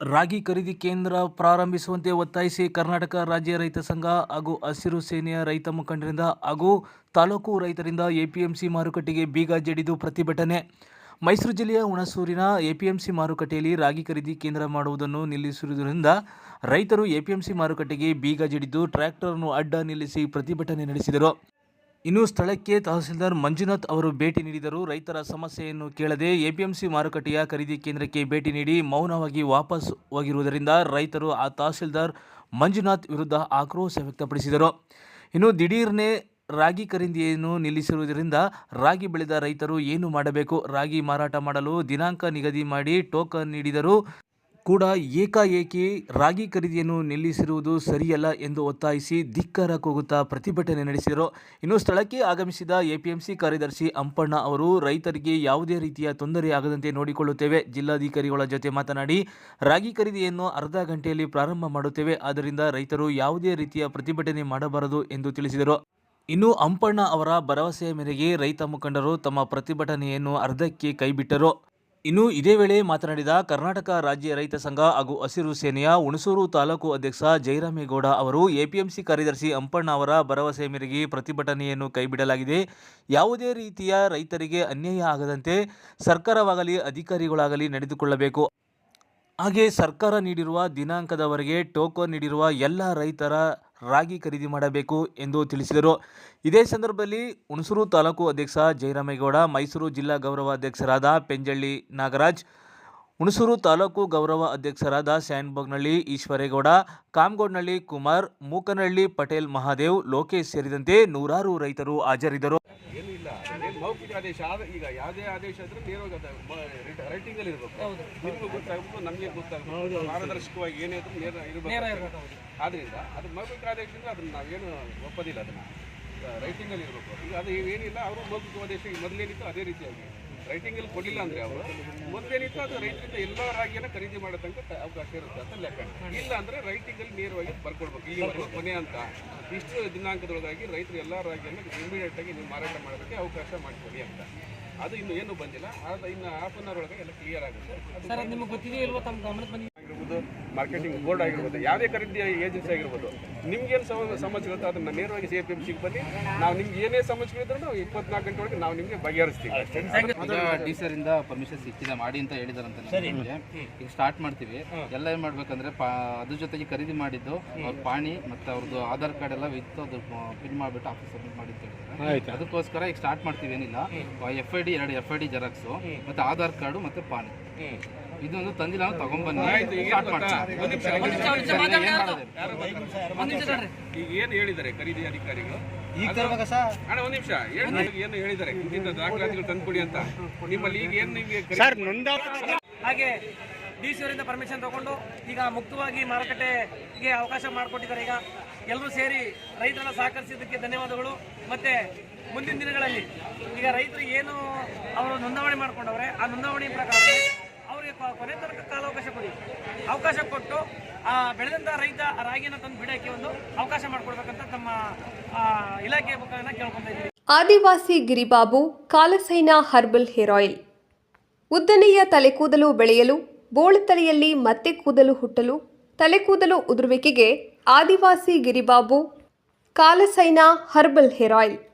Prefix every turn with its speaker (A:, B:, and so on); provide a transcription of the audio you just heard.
A: ರಾಗಿ ಖರೀದಿ ಕೇಂದ್ರ ಪ್ರಾರಂಭಿಸುವಂತೆ ಒತ್ತಾಯಿಸಿ ಕರ್ನಾಟಕ ರಾಜ್ಯ ರೈತ ಸಂಘ ಹಾಗೂ ಹಸಿರು ಸೇನೆಯ ರೈತ ಮುಖಂಡರಿಂದ ಹಾಗೂ ತಾಲೂಕು ರೈತರಿಂದ ಎಪಿಎಂಸಿ ಮಾರುಕಟ್ಟೆಗೆ ಬೀಗ ಜಡಿದು ಪ್ರತಿಭಟನೆ. ಮೈಸೂರು ಜಿಲ್ಲೆಯ ಹುಣಸೂರಿನ ಎಪಿಎಂಸಿ ಮಾರುಕಟ್ಟೆಯಲ್ಲಿ ರಾಗಿ ಖರೀದಿ ಕೇಂದ್ರ ಮಾಡುವುದನ್ನು ನಿಲ್ಲಿಸಿರುವುದರಿಂದ ರೈತರು ಎಪಿಎಂಸಿ ಮಾರುಕಟ್ಟೆಗೆ ಬೀಗ ಜಡಿದು ಟ್ರ್ಯಾಕ್ಟರನ್ನು ಅಡ್ಡ ನಿಲ್ಲಿಸಿ ಪ್ರತಿಭಟನೆ ನಡೆಸಿದರು. ಇನ್ನು ಸ್ಥಳಕ್ಕೆ ತಹಸೀಲ್ದಾರ್ ಮಂಜುನಾಥ್ ಅವರು ಭೇಟಿ ನೀಡಿದರು. ರೈತರ ಸಮಸ್ಯೆಯನ್ನು ಕೇಳದೆ ಎಪಿಎಂಸಿ ಮಾರುಕಟ್ಟೆಯ ಖರೀದಿ ಕೇಂದ್ರಕ್ಕೆ ಭೇಟಿ ನೀಡಿ ಮೌನವಾಗಿ ವಾಪಸ್ ಹೋಗಿರುವುದರಿಂದ ರೈತರು ಆ ತಹಸೀಲ್ದಾರ್ ಮಂಜುನಾಥ್ ವಿರುದ್ಧ ಆಕ್ರೋಶ ವ್ಯಕ್ತಪಡಿಸಿದರು. ಇನ್ನು ದಿಢೀರ್ನೆ ರಾಗಿ ಖರೀದಿಯನ್ನು ನಿಲ್ಲಿಸಿರುವುದರಿಂದ ರಾಗಿ ಬೆಳೆದ ರೈತರು ಏನು ಮಾಡಬೇಕು? ರಾಗಿ ಮಾರಾಟ ಮಾಡಲು ದಿನಾಂಕ ನಿಗದಿ ಮಾಡಿ ಟೋಕನ್ ನೀಡಿದರೂ. ಕೂಡ ಏಕಾಏಕಿ ರಾಗಿ ಖರೀದಿಯನ್ನು ನಿಲ್ಲಿಸಿರುವುದು ಸರಿಯಲ್ಲ ಎಂದು ಒತ್ತಾಯಿಸಿ ಧಿಕ್ಕಾರ ಕೂಗುತ್ತಾ ಪ್ರತಿಭಟನೆ ನಡೆಸಿದರು. ಇನ್ನು ಸ್ಥಳಕ್ಕೆ ಆಗಮಿಸಿದ ಎಪಿಎಂಸಿ ಕಾರ್ಯದರ್ಶಿ ಅಂಪಣ್ಣ ಅವರು, ರೈತರಿಗೆ ಯಾವುದೇ ರೀತಿಯ ತೊಂದರೆ ಆಗದಂತೆ ನೋಡಿಕೊಳ್ಳುತ್ತೇವೆ. ಜಿಲ್ಲಾಧಿಕಾರಿಗಳ ಜೊತೆ ಮಾತನಾಡಿ, ರಾಗಿ ಖರೀದಿಯನ್ನು ಅರ್ಧ ಗಂಟೆಯಲ್ಲಿ ಪ್ರಾರಂಭ ಮಾಡುತ್ತೇವೆ. ಆದ್ದರಿಂದ ರೈತರು ಯಾವುದೇ ರೀತಿಯ ಪ್ರತಿಭಟನೆ ಮಾಡಬಾರದು ಎಂದು ತಿಳಿಸಿದರು. ಇನ್ನು ಅಂಪಣ್ಣ ಅವರ ಭರವಸೆಯ ಮೇರೆಗೆ ರೈತ ಮುಖಂಡರು ತಮ್ಮ ಪ್ರತಿಭಟನೆಯನ್ನು ಅರ್ಧಕ್ಕೆ ಕೈಬಿಟ್ಟರು. ಇನ್ನು ಇದೇ ವೇಳೆ ಮಾತನಾಡಿದ ಕರ್ನಾಟಕ ರಾಜ್ಯ ರೈತ ಸಂಘ ಹಾಗೂ ಹಸಿರು ಸೇನೆಯ ಹುಣಸೂರು ತಾಲೂಕು ಅಧ್ಯಕ್ಷ ಜಯರಾಮೇಗೌಡ ಅವರು, ಎಪಿಎಂಸಿ ಕಾರ್ಯದರ್ಶಿ ಅಂಪಣ್ಣ ಅವರ ಭರವಸೆ ಮೇರೆಗೆ ಪ್ರತಿಭಟನೆಯನ್ನು ಕೈಬಿಡಲಾಗಿದೆ. ಯಾವುದೇ ರೀತಿಯ ರೈತರಿಗೆ ಅನ್ಯಾಯ ಆಗದಂತೆ ಸರ್ಕಾರವಾಗಲಿ, ಅಧಿಕಾರಿಗಳಾಗಲಿ ನಡೆದುಕೊಳ್ಳಬೇಕು. ಹಾಗೆ ಸರ್ಕಾರ ನೀಡಿರುವ ದಿನಾಂಕದವರೆಗೆ ಟೋಕನ್ ನೀಡಿರುವ ಎಲ್ಲ ರೈತರ ರಾಗಿ ಖರೀದಿ ಮಾಡಬೇಕು ಎಂದು ತಿಳಿಸಿದರು. ಇದೇ ಸಂದರ್ಭದಲ್ಲಿ ಹುಣಸೂರು ತಾಲೂಕು ಅಧ್ಯಕ್ಷ ಜಯರಾಮೇಗೌಡ, ಮೈಸೂರು ಜಿಲ್ಲಾ ಗೌರವ ಅಧ್ಯಕ್ಷರಾದ ಪೆಂಜಳ್ಳಿ ನಾಗರಾಜ್, ಹುಣಸೂರು ತಾಲೂಕು ಗೌರವ ಅಧ್ಯಕ್ಷರಾದ ಸ್ಯಾನ್ಬಗ್ನಳ್ಳಿ ಈಶ್ವರೇಗೌಡ, ಕಾಮಗೋಡ್ನಳ್ಳಿ ಕುಮಾರ್ ಮೂಕನಹಳ್ಳಿ ಪಟೇಲ್ ಮಹಾದೇವ್, ಲೋಕೇಶ್ ಸೇರಿದಂತೆ ನೂರಾರು ರೈತರು ಹಾಜರಿದ್ದರು.
B: ಇಲ್ಲ. ಅದೇನು ಮೌಖಿಕ ಆದೇಶ. ಆದ ಈಗ ಯಾವುದೇ ಆದೇಶ ಆದ್ರೆ ನೇರವಾಗಿ ಅದು ರೈಟಿಂಗ್ ಅಲ್ಲಿ ಇರಬೇಕು. ನಿಮಗೂ ಗೊತ್ತಾಗಬೇಕು ನಮಗೆ ಗೊತ್ತಾಗಬೇಕು. ಪಾರದರ್ಶಕವಾಗಿ ಏನೇ ಇದ್ರೂ ನೇರ ಇರಬೇಕು. ಆದ್ರಿಂದ ಅದು ಮೌಖಿಕ ಆದೇಶದಿಂದ ಅದನ್ನ ನಾವೇನು ಒಪ್ಪೋದಿಲ್ಲ ಅದನ್ನ. ರೈಟಿಂಗ್ ಅಲ್ಲಿ ಇರಬೇಕು. ಈಗ ಅದು ಏನಿಲ್ಲ ಅವರು ಮೌಖಿಕ ಆದೇಶ ಮೊದಲೇನಿತ್ತು ಅದೇ ರೀತಿಯಾಗಿ. ರೈಟಿಂಗ್ ಅಲ್ಲಿ ಕೊಡಲಿಲ್ಲ ಅಂದ್ರೆ ಅವರು ಮೊದಲೇನಿತ್ತು ಅದು ರೈತರಿಂದ ಎಲ್ಲ ರಾಗಿಯನ್ನು ಖರೀದಿ ಮಾಡೋ ತನಕ ಅವಕಾಶ ಇರುತ್ತೆ ಅಂತ ಲೆಕ್ಕ. ಇಲ್ಲ ಅಂದ್ರೆ ರೈಟಿಂಗ್ ಅಲ್ಲಿ ನೇರವಾಗಿ ಬರ್ಕೊಡ್ಬೇಕು. ಇಲ್ಲಿವರೆಗೂ ಕೊನೆ ಅಂತ ಇಷ್ಟು ದಿನಾಂಕದೊಳಗಾಗಿ ರೈತರು ಎಲ್ಲ ರಾಗಿಯನ್ನು ಇಮಿಡಿಯೇಟ್ ಆಗಿ ನೀವು ಮಾರಾಟ ಮಾಡೋದಕ್ಕೆ ಅವಕಾಶ ಮಾಡಿಕೊಡಿ ಅಂತ. ಅದು ಇನ್ನು ಏನು ಬಂದಿಲ್ಲ. ಆದ್ರೆ ಇನ್ನು ಹಾಫ್ ಅನ್ ಅವರ್ ಒಳಗೆ ಎಲ್ಲ ಕ್ಲಿಯರ್ ಆಗುತ್ತೆ. ಆಗಿರ್ಬೋದು ಮಾರ್ಕೆಟಿಂಗ್ ಬೋರ್ಡ್ ಆಗಿರ್ಬೋದು ಯಾವುದೇ ಖರೀದಿ ಏಜೆನ್ಸಿ ಆಗಿರ್ಬೋದು ನಿಮ್ಗೇನು ಸಮ ಇರುತ್ತೋ ಅದನ್ನು ನೇರವಾಗಿ ಸಿ ಎಫ್ ಎಂ ಸಿಗೆ ಬನ್ನಿ ನಾವು ನಿಮ್ಗೆ ಏನೇ ಸಮಸ್ಯೆಗಳಿದ್ರು ನಾವು ಇಪ್ಪತ್ನಾಲ್ಕು ಗಂಟೆ ಒಳಗೆ ನಾವು ನಿಮಗೆ ಬಗೆಹರಿಸ್ತೀವಿ.
C: ಡಿ ಸರ್ ಇಂದ ಪರ್ಮಿಷನ್ ಸಿಕ್ಕಿದೆ ಮಾಡಿ ಅಂತ ಹೇಳಿದಾರಂತ ನಿಮಗೆ. ಈಗ ಸ್ಟಾರ್ಟ್ ಮಾಡ್ತೀವಿ. ಎಲ್ಲ ಏನು ಮಾಡ್ಬೇಕಂದ್ರೆ ಪಾ ಅದ್ರ ಜೊತೆಗೆ ಖರೀದಿ ಮಾಡಿದ್ದು ಅವ್ರ ಪಾಣಿ ಮತ್ತು ಅವ್ರದ್ದು ಆಧಾರ್ ಕಾರ್ಡ್ ಎಲ್ಲ ವಿತ್ ಅದು ಪಿನ್ ಮಾಡಿಬಿಟ್ಟು ಆಫೀಸ್ ಸಬ್ಮಿಟ್ ಮಾಡಿ ಅಂತ ಹೇಳಿದ್ದಾರೆ ಅದಕ್ಕೋಸ್ಕರ ಈಗ ಸ್ಟಾರ್ಟ್ ಮಾಡ್ತೀವಿ ಏನಿಲ್ಲ. ಎಫ್ ಐ ಡಿ ಎರಡು ಎಫ್ ಐ ಡಿ ಜೆರಾಕ್ಸು ಮತ್ತು ಆಧಾರ್ ಕಾರ್ಡು ಮತ್ತು ಪಾಣಿ. ಇದೊಂದು ತಂದಿಲ್ಲ ನಾವು ತಗೊಂಡ್ಬನ್ನಿ ಸ್ಟಾರ್ಟ್
D: ತಡ್ರಿ
B: ಈಗ ಏನು ಹೇಳಿದ್ದಾರೆ ಖರೀದಿ ಅಧಿಕಾರಿಗಳು? ಈಗ ಅಣ್ಣ ಒಂದು ನಿಮಿಷ. ಏನು ಹೇಳಿದ್ದಾರೆ? ಇಂತಿಂತ ದಾಖಲಾತಿಗಳು ತಂದ್ಕೊಡಿ ಅಂತ. ನಿಮ್ಮಲ್ಲಿ ಈಗ ಏನು ನಿಮಗೆ
D: ಹಾಗೆ ಡಿ ಸಿ ಅವರಿಂದ ಪರ್ಮಿಷನ್ ತಗೊಂಡು ಈಗ ಮುಕ್ತವಾಗಿ ಮಾರುಕಟ್ಟೆಗೆ ಅವಕಾಶ ಮಾಡಿಕೊಟ್ಟಿದ್ದಾರೆ. ಈಗ ಎಲ್ಲರೂ ಸೇರಿ ರೈತರನ್ನ ಸಹಕರಿಸಿದ್ದಕ್ಕೆ ಧನ್ಯವಾದಗಳು. ಮತ್ತೆ ಮುಂದಿನ ದಿನಗಳಲ್ಲಿ ಈಗ ರೈತರು ಏನು ಅವರು ನೋಂದಾವಣಿ ಮಾಡ್ಕೊಂಡವ್ರೆ ಆ ನೋಂದಾವಣಿ ಪ್ರಕಾರ ಕೊನೆ ತನಕ ಕಾಲಾವಕಾಶ ಕೊಡಿ. ಅವಕಾಶ ಕೊಟ್ಟು, ಆ, ಬೆಳೆದಂತ ರೈತ ರಾಗಿನ ತಂದು ಬಿಡಕ್ಕೆ ಒಂದು ಅವಕಾಶ ಮಾಡಿಕೊಡ್ಬೇಕಂತ ತಮ್ಮ ಇಲಾಖೆ ಮುಖಾಂತರ ಕೇಳ್ಕೊಂತ ಇದ್ದೀವಿ.
E: ಆದಿವಾಸಿ ಗಿರಿಬಾಬು, ಕಾಲಸೈನ ಹರ್ಬಲ್ ಹೇರ್ ಆಯಿಲ್. ಉದ್ದನೆಯ ತಲೆಕೂದಲು ಬೆಳೆಯಲು, ಬೋಳು ತಲೆಯಲ್ಲಿ ಮತ್ತೆ ಕೂದಲು ಹುಟ್ಟಲು, ತಲೆಕೂದಲು ಉದುರುವಿಕೆಗೆ ಆದಿವಾಸಿ ಗಿರಿಬಾಬು, ಕಾಲಸೈನ ಹರ್ಬಲ್ ಹೇರ್ ಆಯಿಲ್.